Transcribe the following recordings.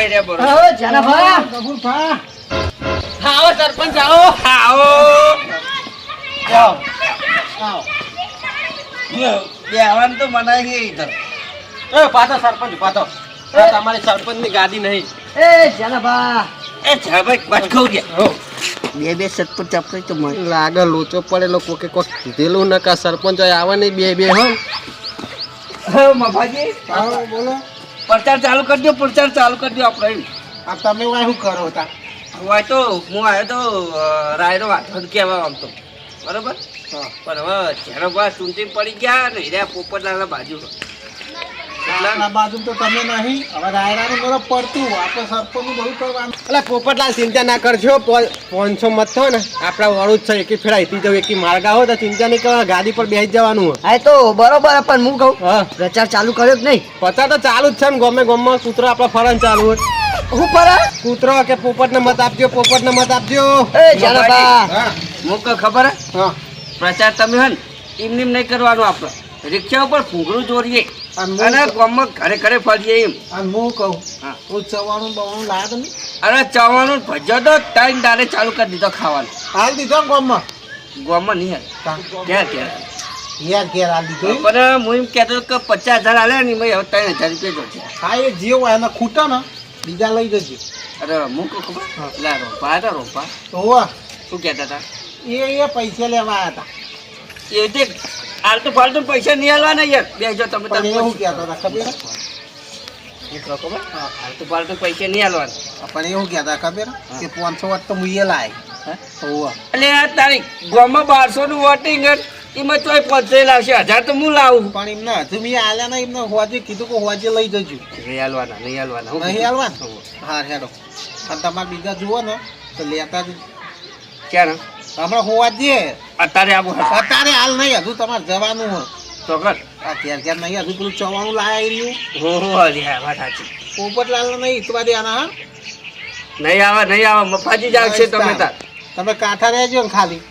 કહી રહ્યા બરોબર આવો જનાભા ગફુરભા. આવો સરપંચ આવો. આવો. આવો. આવો. બેહવાનું તો મનાય છે ઇધર એ પાછો સરપંચ પાછો. તમારી સરપંચની ગાડી નહીં. એ જનાભા એ જા ભાઈ વાત કહું ગયા બે બે સતપુર ચાપડી તો મને લાગે લોચો પડેલો કોકે કોક કીધેલું નકા સરપંચ હોય આવે નહીં બે બે હો. હા મફાજી. આવો, બોલો. પ્રચાર ચાલુ કરી દો પ્રચાર ચાલુ કરી દો આપણે આ તમે વાય શું કરો હતા? વાય તો હું આવ્યો તો રાયનો વાંધો કહેવા આમ તો. બરોબર? હા. પણ હવે જેનો ભાઈ ચૂંટી પડી ગયા ને હીરા પોપટલાલના બાજુ એટલે પોપટલાલ ચિંતા ના કરજો. પાંચસો મત થયો ને આપણા વાળું જ છે એકી ફેરા હિતી જવું એકી માર્ગા હો તો ચિંતા નહીં કરવા ગાડી પર બેસી જવાનું હોય. હા તો બરોબર પણ હું કહું પ્રચાર ચાલુ કર્યો જ નહીં? પચાસ તો ચાલુ જ છે ને ગમે ગમે કૂતરો આપણા ફરન ચાલુ હોય. હું પર કૂતરો કે પોપટ ને મત આપજો પોપટ ને મત આપજો. એ હા. ખબર હે? હા. પ્રચાર તમે હન ને એમ એમ નહીં કરવાનો આપણે. રિક્ષા ઉપર ફૂંગરું જોડીએ અને ગામમાં ઘરે ઘરે ફરીએ એમ. અને હું કહું હા. ચવાણું બવાણું લાયા તમે? અરે ચવાણું ભજ્યો તો ટાઈમ દાડે ચાલુ કરી દીધો ખાવાનું. હાલ દીધો ગામમાં? ગામમાં નહીં હાલ ક્યાં ક્યાં ઘેર. ઘેર હાલ દીધો? પણ હું એમ કહેતો કે પચાસ હજાર હાલે ને હવે ત્રણ હજાર રૂપિયા જોશે. હા એ જે હોય એને ને. બીજા લઈ જજો. અરે હું કહું ખબર? લા રોપા હતા રોપા. તો શું કહેતા હતા? એ એ પૈસા લેવા આવ્યા હતા. એ આલતુ ફાલતુ પૈસા નહીં આલવાના યાર. બે જો તમે પણ એવું કહેતા હતા? ખબર આલતુ ફાલતુ પૈસા નહીં આલવાના. પણ એવું કહેતા ખબર? કે પાંચસો વાટ તો મુઈએ લાય. હે? એટલે આ તારીખ ગામમાં બારસો નું વોટિંગ હે, એમાં ચોય પંચે લાવશે. હજાર તો હું લાવું. પણ એમને હજુ મેં આલ્યા ના એમને હોજે કીધું કે હોજે લઈ જજો. નહીં આલવાના નહીં આલવાના. નહીં? હા. હેડો. પણ તમારે બીજા જુઓ ને તો લેતા જ ક્યાં હમણાં હોવાજે અત્યારે આવું અત્યારે હાલ નહીં હજુ તમારે જવાનું હોય. ચોક્કસ. આ ક્યાં નહીં હજુ પેલું ચવાણું લાયા રહ્યું. હો હો વાત સાચી. પોપટલાલ નહીં ઇતવા દેવાના હા? નહીં આવે નહીં આવે મફાજી જ છે તમે તાર. તમે કાંઠા રહેજો ને ખાલી.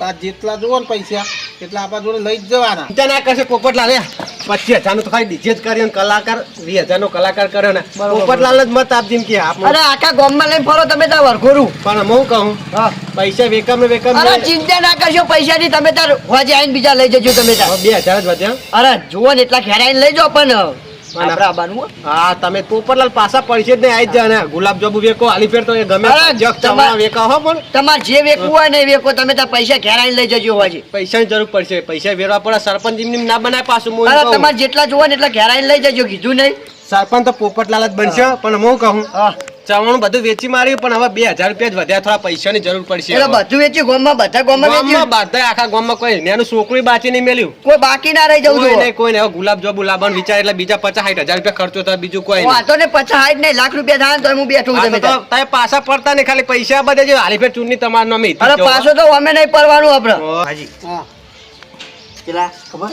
આ જેટલા જુઓ ને પૈસા એટલા આપણા જોડે લઈ જ જવાના. ચિંતા ના કરશે પોપટલાલ હે. પચીસ હજારનું તો ખાલી ડીજે જ કર્યો કલાકાર વીસ હજાર નો કલાકાર કર્યો ને. પોપટલાલ જ મત આપજી કે અરે આખા ગામમાં લઈને ફરો તમે તાર વરઘોરું પણ હું કહું હા. પૈસા વેકમ ને વેકમ અરે ચિંતા ના કરશો પૈસાની તમે તાર હોજે આવીને બીજા લઈ જજો તમે તાર બે હજાર જ વધ્યા. અરે જુઓ ને એટલા ઘેર આવીને લઈ જાઓ પણ. હો. હા તમે પોપટલાલ પાછા પડશે જ નહીં આવી જ ને. ગુલાબ જાંબુ વેકો હાલી ફેર તો એ ગમે. જગ તમાર- વેકા હો પણ. તમારે જે વેકવું હોય ને વેકો તમે તાર પૈસા ઘેરાઈ લઈ જજો હોજે. પૈસાની જરૂર પડશે. પૈસા વેરવા પડે સરપંચ એમ ના બનાય પાછું. તમારે જેટલા જોવો ને એટલા ઘેરાઈ લઈ જજો કીધું નહીં. સરપંચ તો પોપટલાલ જ બનશે પણ હું કહું. હા. ચવાણું બધું વેચી માર્યું પણ હવે બે હજાર રૂપિયા જ વધ્યા. થોડા પૈસાની જરૂર પડશે એટલે બધું વેચ્યું ગોમમાં બધા ગોમમાં વેચ્યું. ગામમાં આખા ગોમમાં કોઈ નેનું છોકરી બાકી નહીં મેલ્યું. કોઈ બાકી ના રહી જવું જોઈએ નહીં કોઈ નહીં. ગુલાબ જાંબુ લાવવાનું વિચાર એટલે બીજા પચાસ સાઠ હજાર રૂપિયા ખર્ચો થાય બીજું કોઈ વાતો ને પચાસ સાઠ નહીં લાખ રૂપિયા થાય તો હું બેઠું તમે તમે પાછા પડતા નહીં ખાલી પૈસા બધે જે હાલી ફેર ચૂંટણી તમારું નામે અરે પાછો તો અમે નહીં પરવાનું આપણે. હાજી. કેટલા? ખબર?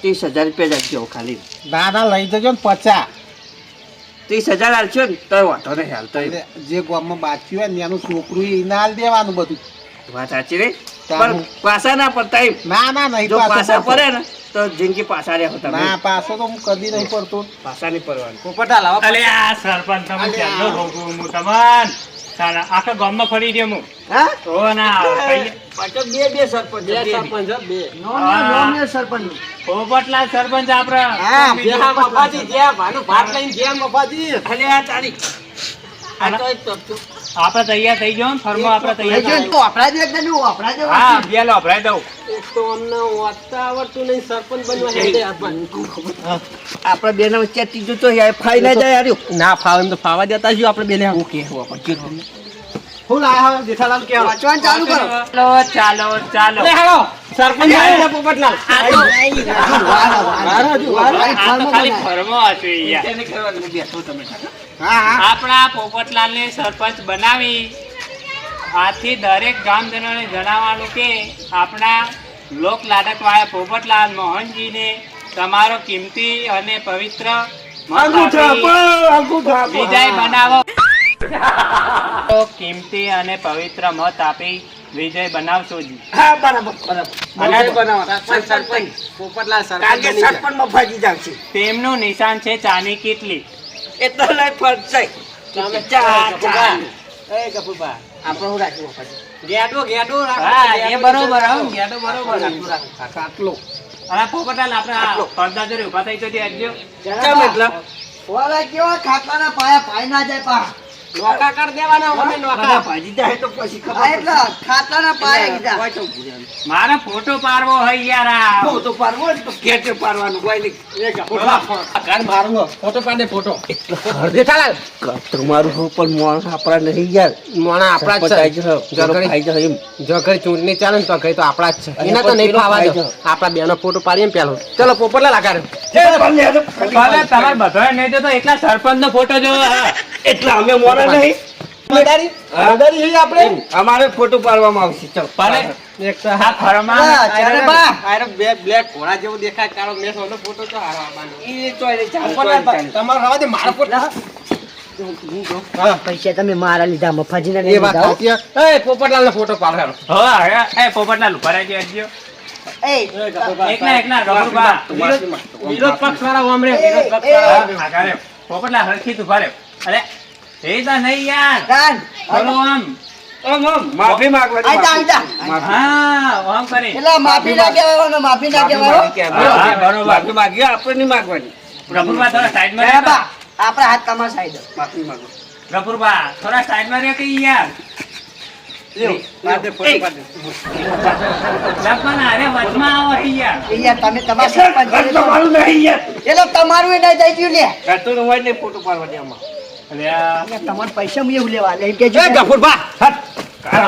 ત્રીસ હજાર રૂપિયા જ ખાલી. ના ના લઈ જજો ને પચા ત્રીસ હજાર હાલશો ને તો વાંધો નહીં હાલતો જે ગામમાં બાકી હોય ને એનું છોકરું એને હાલ દેવાનું બધું. વાત સાચી રે. પણ પાછા ના પડતા ના ના નહીં જો પાછા પડે ને તો જિંદગી પાછા રહ્યા હતા ના પાછો તો હું કદી નહીં પડતો. પાછા નહીં પડવાનું. પોપટા લાવો અલે આ સરપંચ તમે ચાલો હું તમન તારા આખા ગામમાં ફરી રહ્યો હું હા ના પાછો બે બે સરપંચ બે બે બે. સરપંચ બે ને નોમ સરપંચ આપડે હા જ્યાં મફાજી, જ્યાં ભાનું ભાત લઈને જ્યાં મફાજી. અલે આ તારી આ તો એક. આપડે તૈયાર થઈ ને ફરમો આપડે તૈયાર થઈ જજો, વાપરા દે એકદમ વાપરા દે હા બે લો ભરાઈ દઉં એક તો અમને વાંચતા આવડતું નહીં, સરપંચ બનવા હેડે આપણને. આપણા. બે વચ્ચે ત્રીજું તો યાર ફાઈ ના જાય યાર ના ફાવે એમ તો ફાવા જતા જો આપણે બેને. ઓકે હો પણ શું લાયા હો, જેઠાલાલ કે વાંચવાનું ચાલુ કરો. ચાલો ચાલો ચાલો. લે હાલો, સરપંચ આવ્યો છે પોપટલાલ. વારો, હજુ વારો. વાહ તો ફરમો હશે યાર. એને કરવાનું બેસો તમે હા હા આપણા પોપટલાલ ને સરપંચ બનાવી આથી દરેક ગામજનોને જણાવવાનું કે આપણા લોક પોપટલાલ મોહનજીને તમારો કિંમતી અને પવિત્ર મત આપી. વિજય બનાવો. કિંમતી અને પવિત્ર મત આપી વિજય બનાવશો જી. હા બરાબર તેમનું નિશાન છે ચાની કીટલી. એટલા લઈ ફરશે તમે ચા, ચા. એ ગફુરબા આપણે હું રાખ્યું પછી? ગેડો ગેડો હા એ બરોબર હો. ગેડો બરોબર આટલો. અરે પોપટાલ આપણે આ પડદા જોડે ઊભા થઈ તો ત્યાં ચમ એટલા ઓલા કેવા ખાટલાના પાયા પાઈ ના જાય પા. નોકા કર દેવાના અમે નોકા ભાજી જાય તો પછી એટલા ખાટલાના પાયા કીધા. મારે ફોટો પાડવો હોય યાર ફોટો પાડવો તો કેટે પાડવાનું કોઈ નહીં. એ ગફુરબા કાન મારવો ફોટો. પાડે ફોટો. જેઠાલાલ તમારું હું પણ મોણ આપણા નહીં યાર. મોણા આપણા જ છે. જગડી જો જગડી ચૂંટણી ચાલે ને તો કઈ તો આપણા જ છે. એના તો નહીં ફાવા દો. આપણા બેનો ફોટો પાડીએ ને પેલો. ચલો પોપટલા ભલે તમારે બધાએ નહીં તો એટલા સરપંચ નો ફોટો જો એટલા અમે મોરા નહીં. અમારે ફોટો પાડવામાં આવશે. પૈસા તમે મારા લીધા હે. એ પોપટલાલ નો ફોટો પાડવાનો હા પોપટલાલ ભરાઈ. માફી વિરોધ પક્ષ વાળા. પોપટલાલ હરખી તું ભરે અરે એ તો નહીં યાર. કાન બોલો આમ. આમ, આમ, માફી માંગવાની, આઈતા, આઈતા. હા આમ કરી. એટલે માફી ના કહેવાય માફી ના કહેવાય હા, હા, બરોબર. માફી માંગી, આપણે નહીં માંગવાની. ગફુરબા થોડા સાઈડમાં એ બા, આપણા હાથ તમારા સાઈડ માફી માંગો. થોડા સાઈડમાં કે યાર. એ તમારા નહીં થઈ ગયું લે. ફોટો પાડવા દે આમાં. તમારા પૈસા હું એવું લેવા લે એમ કેજો. એ ગફુરબા હટ.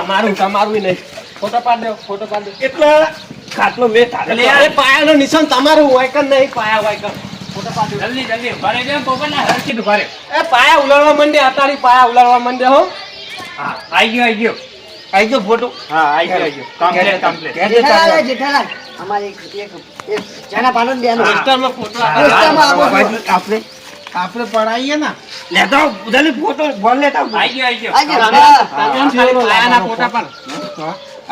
તમારું તમારું નહીં. ફોટો પાડ દે ફોટો પાડ દો. એટલા ખાટલો મેં તારે અરે પાયાનો નિશાન તમારું હોય કે નહીં પાયા હોય કે? ફોટો પાડ દો. જલ્દી રહેજો પોપટલાલ હરખી ભરે. એ પાયા ઉલાળવા મંડે અતારી પાયા ઉલાળવા મંડે હો. હા આઈ ગયો આઈ ગયો. આવી ગયો ફોટો? હા આઈ ગયો આઈ ગયો. Complete complete Jethalal Jethalal. અમારે એક એક એક જાના પાનો બેનો. હા. ફોટો હા. આપો. પોસ્ટરમાં આપો. રહો. આપણે આપણે પડાઈએ ને. લેતો આવો, ફોટો બોલ લેતા આવો. આઈ ગયો. આઈ ગયો. ખાલી ફોટા પાડ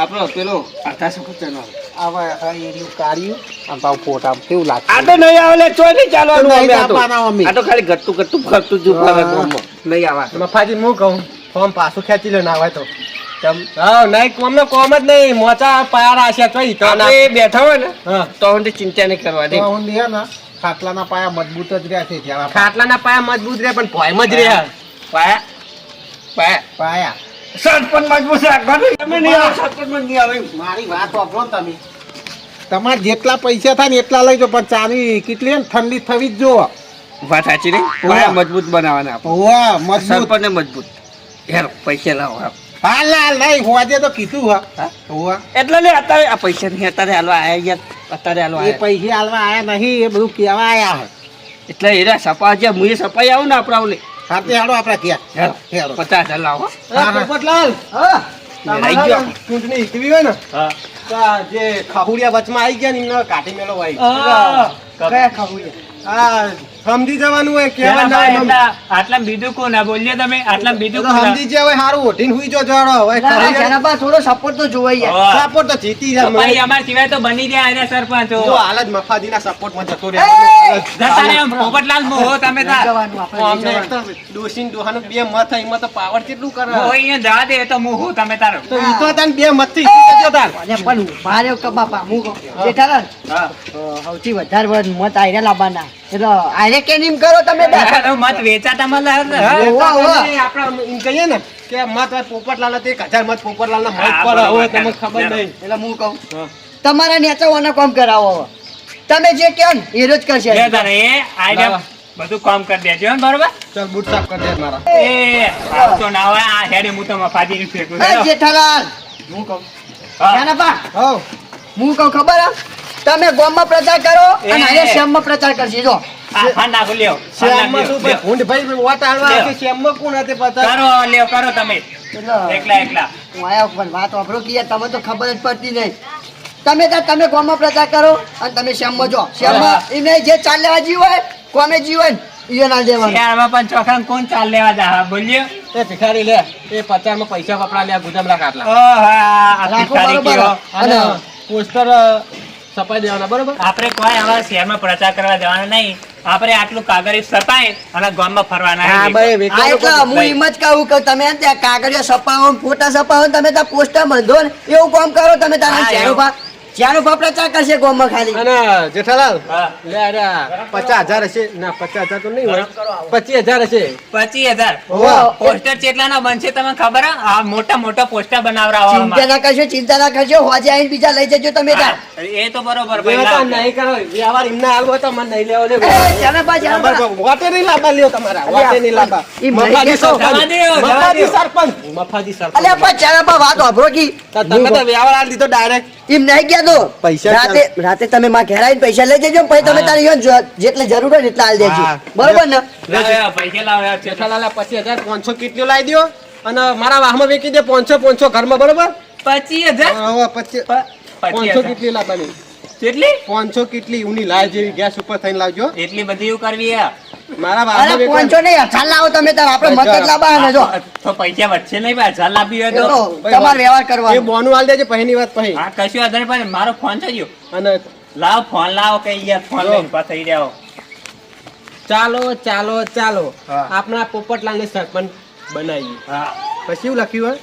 આપણો પેલો અઢારસો પચાસનો. હવે આ એર્યું કાર્યું આમ પાછું ફોટા કેવું લાગે? આ તો નહીં આવે ચોય નહીં ચાલવાનું અમે આ તો. આ તો ખાલી ગટ્ટુ ગટ્ટુ ફરતું જ ફરે હા. નહીં આવા. મફાજી હું કહું ફોર્મ પાછું ખેંચી લે ના હોય તો. હા નહીં કોમને કોમ જ નહીં. મોચા પાયારા છે તો ઈ તો બેઠા હોય ને તો ચિંતા નહીં કરવાની. ખાટલાના પાયા મજબૂત જ રહ્યા છે ત્યાં ખાટલાના પાયા મજબૂત રહે પણ ભોયમાં જ રહ્યા. પાયા પાયા. પાયા. સરપંચ મજબૂત રાખવાનું તમે નહીં આવો સરપંચમાં નહીં આવે મારી વાત વાપરો તમે. તમારે જેટલા પૈસા થાય ને એટલા લઈ જો પણ ચાની કેટલી ને ઠંડી થવી જ જોવો વાત સાચી નહીં? પાયા મજબૂત બનાવવાના હોવા મજબૂત. સરપંચને મજબૂત. હેરો પૈસા લાવો હાલો. હાલ હાલ નહીં હોવાજે તો કીધું હા? હોવા. એટલે લે અત્યારે આ પૈસા નહીં અત્યારે હાલવા આયા યાર અત્યારે હાલવા એ પૈસા હાલવા આયા નહીં એ બધું કેવા આયા એટલે એરા સપા જે મુએ સપાઈ આવું ને આપણે ઓલે સાથે હાડો આપણે પચાસ હજાર લાવો. પોપટલાલ હા. ચૂંટણી જીતવી હોય ને હા. જે ખહુડિયા વચમાં આવી ગયા ને એમને કાઢી મેળો કયા સમજી જવાનું હોય કેવા ના આટલા બીજું કોણ? ના બોલીએ તમે આટલા બીજું તો કોણ? સમજી જાય હોય સારું ઓઢીને હુઈ જો જડો હવે ખરી થોડો સપોર્ટ તો જોવાઈ યાર. સપોર્ટ તો જીતી તો ભાઈ અમાર સિવાય તો બની જાય આને સરપંચ. જો હાલ જ મફાદીના સપોર્ટમાં જતો એ! રહે જતા રહે આમ પોપટલાલ મોહો તમે તા અમને દોશીન તો ડોહાનું બે મત હોય, મત પાવર કેટલું કરે? હોય અહીંયા જા દે તો મોહો તમે તારો. તો ઈ તો તાન બે મતથી જીતી તાર અને પણ ભારે કબાપા મુ હું. જેઠાલાલ હા. સૌથી વધારે મત આયરા લાવવાના એટલે કરો તમે? મત વેચાતા મળે. આપણે એમ કહીએ ને કે મત હોય પોપટલાલ એક હજાર મત પોપટલાલ ના મત હા, હવે તમને ખબર નહીં. એટલે હું કહું તમારા નેતાઓના કામ કરાવો તમે જે કહો ને એ જ કરશે. લે તારે એ આયરા બધું કામ કરી દેજો ને, બરોબર? ચાલ બૂટ સાફ કરી દે મારા. એ તો ના હોય આ હેડે હું તો મફાજી ફેંકું જેઠાલાલ. હું કહું. હા. નાનાપા હો. હું કહું ખબર હે? તમે ગામમાં પ્રચાર કરો અને. અહીંયા શહેરમાં પ્રચાર કરશે. જો. શ્યામમાં શ્યામમાં તમે. તમે તો જ પડતી તમે તમે પ્રચાર કરો અને તમે શ્યામમાં જો. શ્યામમાં એને જે ચાલ લેવા જીવ હોય કોમે જીવ હોય એ ના દેવાનું. પણ ચોખા કોણ ચાલ લેવા જા બોલ્યો. એ ભિખારી લે. એ પચાસમાં પૈસા વપરા લે ગુદામ રાખ પોસ્ટર છપાઈ દેવાના બરોબર? આપણે કોઈ આવા શહેરમાં પ્રચાર કરવા જવાના નહીં. આપણે આટલું કાગળિયું સપાય અને ગામમાં ફરવાના હા ભાઈ એટલે હું એમ જ કહું કે તમે ત્યાં કાગળિયા સપાવો ફોટા સપાવો તમે ત્યાં પોસ્ટર બંધો ને એવું કામ કરો તમે તારા હા, ચારો બાપડા પ્રચાર કરશે ગામમાં ખાલી. અને જેઠાલાલ લે અરે પચાસ હજાર હશે. ના પચાસ હજાર તો નહીં હોય. પચીસ હજાર હશે. પચીસ હજાર. પોસ્ટર કેટલાના બનશે તમને ખબર આ મોટા મોટા પોસ્ટર બનાવરાવા ચિંતા ના કરશો ચિંતા ના કરશો. હોજે આવીને બીજા લઈ જજો તમે ત્યાં. એ તો બરોબર બે તો નહીં કરો. વ્યવહાર એમને આવો તો મને નહીં લેવો ને એ, ચાલો બા, ચાલો વાટે નહીં લાવવા લ્યો તમારા વાટે નહીં ઈ મફાજી સરપંચ. મફાજી સરપંચ. મફાજી સરપંચ. અલ્યા પણ ચાલો બા વાત અભરો કી. તમે તો વ્યવહાર આલી દીધો ડાયરેક્ટ. એમ નહીં ગયા તો પૈસા રાતે રાતે તમે માં ઘેર આવીને પૈસા લઈ જજો પછી તમે તારી યોન જેટલે જરૂર હોય એટલા આલ દેજો. બરોબર ને? લાવ, લાવ, પૈસા લાવ્યા. યાર, જેઠાલાલ પચીસ હજાર પાંચસો કેટલીઓ લાવી દ્યો. અને મારા વાહમાં વેચી દે પાંચસો પાંચસો ઘરમાં બરોબર? પચીસ હજાર? હવે પચીસ કેટલી લાવવાની. કેટલી? પાંચસો કેટલી ઉની લાય જેવી ગેસ ઉપર થઈને લાવજો. એટલી બધી એવું કરવી હે? મારા અરે વાહમાં નહીં હજાર લાવો તમે તાર આપણે મત લાવવા ને જો. તો પૈસા વચ્ચે નહીં ભાઈ હજાર લાવી હોય તો. તો તમારે વ્યવહાર એ બોનું આલ દેજે પહેની વાત પછી હા કશું આધાર પણ મારો ફોન થઈ ગયો અને લાવ ફોન લાવો કે યાર ફોન લઈને પાછા થઈ જાઓ. ચાલો ચાલો ચાલો. આપણા પોપટલાલને સરપંચ બનાવીએ. હા. પછી એવું લખ્યું હોય?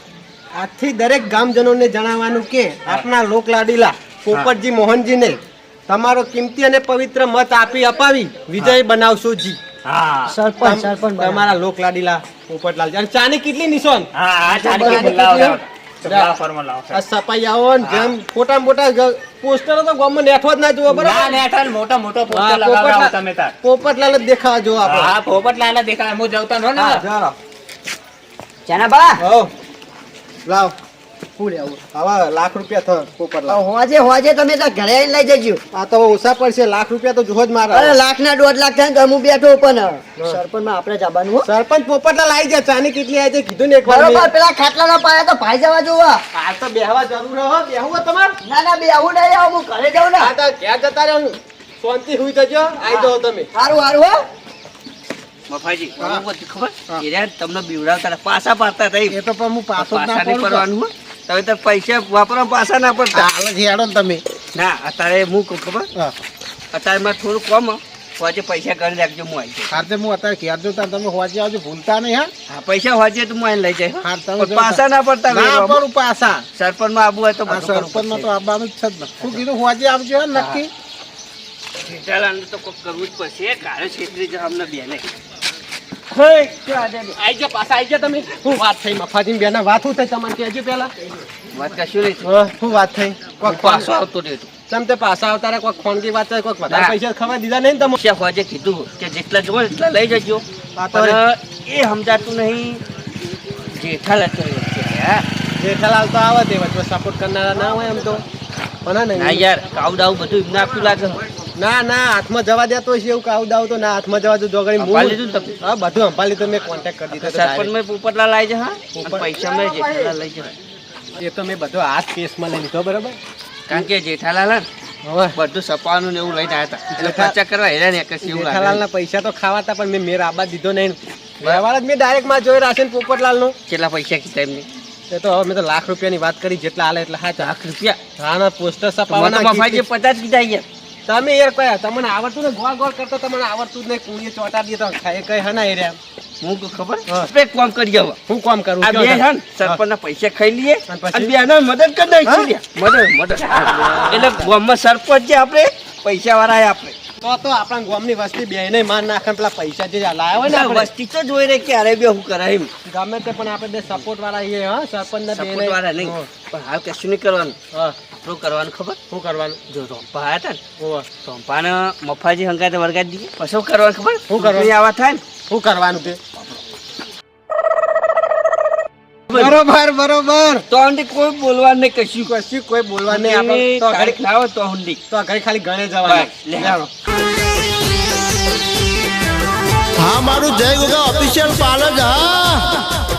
આજથી દરેક ગામજનોને જણાવવાનું કે આપણા લોકલાડીલા પોપટજી મોહનજીને તમારો કિંમતી અને પવિત્ર મત આપી અપાવી. વિજય બનાવશો જી. હા. સરપંચ સરપંચ બનાવો. લોક લોકલાડીલા પોપટલાલ અને ચાની કેટલી નિશોન હા. લાવો જેમ મોટા મોટા પોસ્ટરો તો ગામમાં નેઠવા જ ના જોવા ના બરાબર ને મોટા મોટો પોસ્ટર લગાવડાવો પોપટલાલ- તમે તાર. પોપટલાલ જ દેખાવા જો આપણે. હા પોપટલાલ દેખાય. હું જવતા નો ને. હા, બા. હો લાવ. હવે લાખ રૂપિયા થયો પોપટલાલ. હોજે હોજે તમે તાર ઘરે લઈ જજો. આ તો ઓછા પડશે લાખ રૂપિયા તો જોવો જ અરે લાખ ના દોઢ લાખ થાય તો હું બેઠો પણ સરપંચમાં આપણે જવાનું સરપંચ પોપટલાલ આવી જાય ચાની કેટલી આવી છે કીધું ને બરોબર પેલા ખાટલા ના પાયા તો ભાઈ જવા જોવા. હાલ તો બેહવા જરૂર હો બેહવું તમારે? ના ના બે નહીં આવું હું ઘરે જાઉં ને. આ તો ક્યાં જતા રહ્યો શાંતિ હુઈ જજો આવી જાઓ તમે. સારું સારું હો. મફાજી ખબર? તમને બીવડાવતા પાછા પાડતા થઈ. એ તો પણ હું પાછો પાછા નહીં પડવાનું. તમે તો પૈસા વાપરવા પાછા ના પડતા. હાલ હેડો ને તમે. ના અત્યારે હું કહું ખબર? અત્યારે મારે થોડું કમ હોજે પૈસા કરી રાખજો હું આવી જઈશ. હાર તો હું અત્યારે ઘેર જો તમે હોજે આવજો ભૂલતા નહીં હા. હા પૈસા હોજે તો હું આઈને લઈ જાય હાર તમે પાસા પાછા ના પડતા ના. પડું પાછા. સરપંચમાં આવવું હોય તો સરપંચમાં તો. આવવાનું જ છે જ ને. શું કીધું હોજે આવજો નક્કી. જેઠાલાલને તો કરવું જ પડશે કાલે છેતરી જ અમને બેને. પાછા આવી જાઓ તમે. શું વાત થઈ મફાજી બેના વાત શું થઈ તમને કહેજો પેલા વાત કશું નહીં. હા, શું વાત થઈ. કોક પાછો આવતો રહ્યો તમ તે પાછા આવતા રહ્યા કોઈક ખોનગી વાત છે કોઈક વધારે પૈસા ખબર દીધા નહીં ને તમે હોજે કીધું કે જેટલા જોવો એટલા લઈ જજો. આ તો એ સમજાતું નહીં. જેઠાલાલ તો હા? જેઠાલાલ તો આવે તે વચ્ચે સપોર્ટ કરનારા ના હોય એમ તો. પણ હા નહીં યાર કાવ દાઉ બધું એમને આપ્યું લાગે. ના ના હાથમાં જવા દેતો છે એવું કાવ દાવ તો ના હાથમાં જવા દો જોગણી લીધું ને તમે? હા બધું સંભાળી તો મેં કોન્ટેક્ટ કરી દીધો સરપંચ મેં પોપટલા લઈ જા હા? પૈસા મેં જેઠાલા લઈ જાય એ તો મેં બધો હાથ કેસમાં લઈ લીધો બરાબર? કારણ કે જેઠાલાલ હવે. બધું સપાનું ને એવું લઈને આવ્યા હતા. એટલે ખર્ચા કરવા હેરાન એક જ એવું જેઠાલાલના પૈસા તો ખાવાતા પણ મેં મેર આબાદ દીધો નહીં. વ્યવહાર જ મેં ડાયરેક્ટમાં જોઈ રાશન પોપટલાલનો. કેટલા પૈસા કીધા એમને? એ તો હવે મેં તો લાખ રૂપિયાની વાત કરી જેટલા હાલે એટલા હા લાખ રૂપિયા? હા ના પોસ્ટર મફાજીએ પચાસ કીધા યાર તમે યાર કયા તમને આવડતું ને ગોળ ગોળ કરતો તમને આવડતું જ નહીં. કુણીએ ચોટા દે તો ખાય કઈ હના એ રહ્યા. હું ખબર? હા. કોમ કરી જાવ હું કોમ કરું? આ બે હન સરપંચ ના સરપંચના પૈસા ખાઈ લઈએ અને બે મદદ કરી દઈએ મદદ મદદ. એટલે ગામમાં સરપંચ છે આપણે પૈસા વાળા આપણે. તો તો આપણા ગામની વસ્તી બે ને માર નાખે પેલા પૈસા જે લાયા હોય ને આપણે. વસ્તી તો જોઈ રહી ક્યારે બે હું કરાય ગમે તે પણ આપણે બે સપોર્ટ વાળા છીએ હા સરપંચ ને સપોર્ટ વાળા નહીં પણ હાલ કશું નહીં કરવાનું. હા. શું કરવાનું ખબર? શું કરવાનું? જો રોંપા હતા ને. રોંપાને મફાજી હંગાતે વળગાડી દીધી. પછી શું કરવાનું ખબર? શું કરવાનું? આવા થાય ને. શું કરવાનું તે? બરોબર. બરોબર તો આંટી કોઈ બોલવા નહીં કશું કશું કોઈ બોલવા નહીં આપણે તો તારીખ ખાવ લાવો તો હુંડી તો ઘરે ખાલી ઘરે જવાનું. હા મારું જય ગોગા ઓફિશિયલ પાર્લર હા.